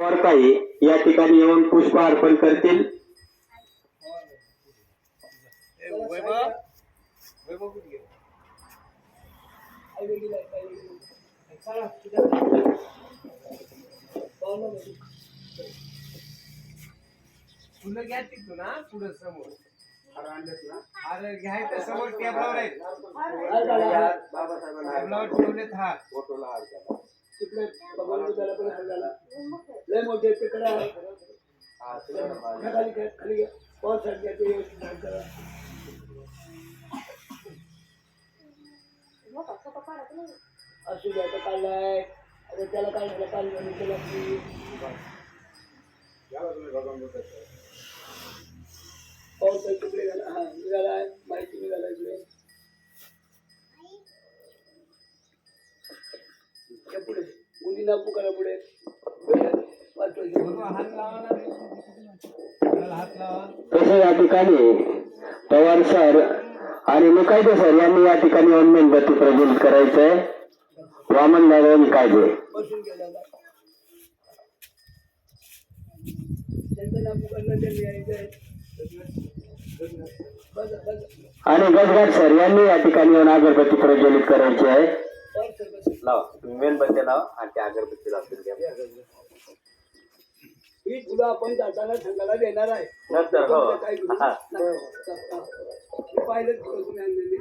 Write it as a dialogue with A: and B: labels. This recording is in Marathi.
A: काही या ठिकाणी येऊन पुष्प अर्पण करतील.
B: फुलं घ्या तिथून ना पुढे समोर. अरे घ्यायचं समोर टेबलावर आहेत. टेबलावर ठेवलेत हात.
C: तिकडे भगवान त्याला पण हात लय मोठे तिकडे. खाली घ्या, खाली घ्या. पाऊस आहे, घ्या, ते व्यवस्थित असू द्या आता काढलाय आता त्याला काय काढलं त्याला की पाऊस आहे तिकडे घाला हा निघालाय माहिती निघाला इकडे या पुढे मुलींना पुकारा पुढे.
A: तसे या ठिकाणी पवार सर आणि मुकायदे सर यांनी या ठिकाणी येऊन मेणबत्ती प्रज्वलित करायचंय. वामन नारायण कायदे. आणि गजगाट सर यांनी या ठिकाणी येऊन अगरबत्ती प्रज्वलित करायची आहे.
C: पाऊस सर बस
A: लावा लावा आणि त्या अगरबत्ती लावतील.
C: ही तुला आपण जाताना संघाला देणार आहे.
A: नंतर हो.
C: काय करू?
A: हा.
C: पाहिलं तुम्ही आणलेली.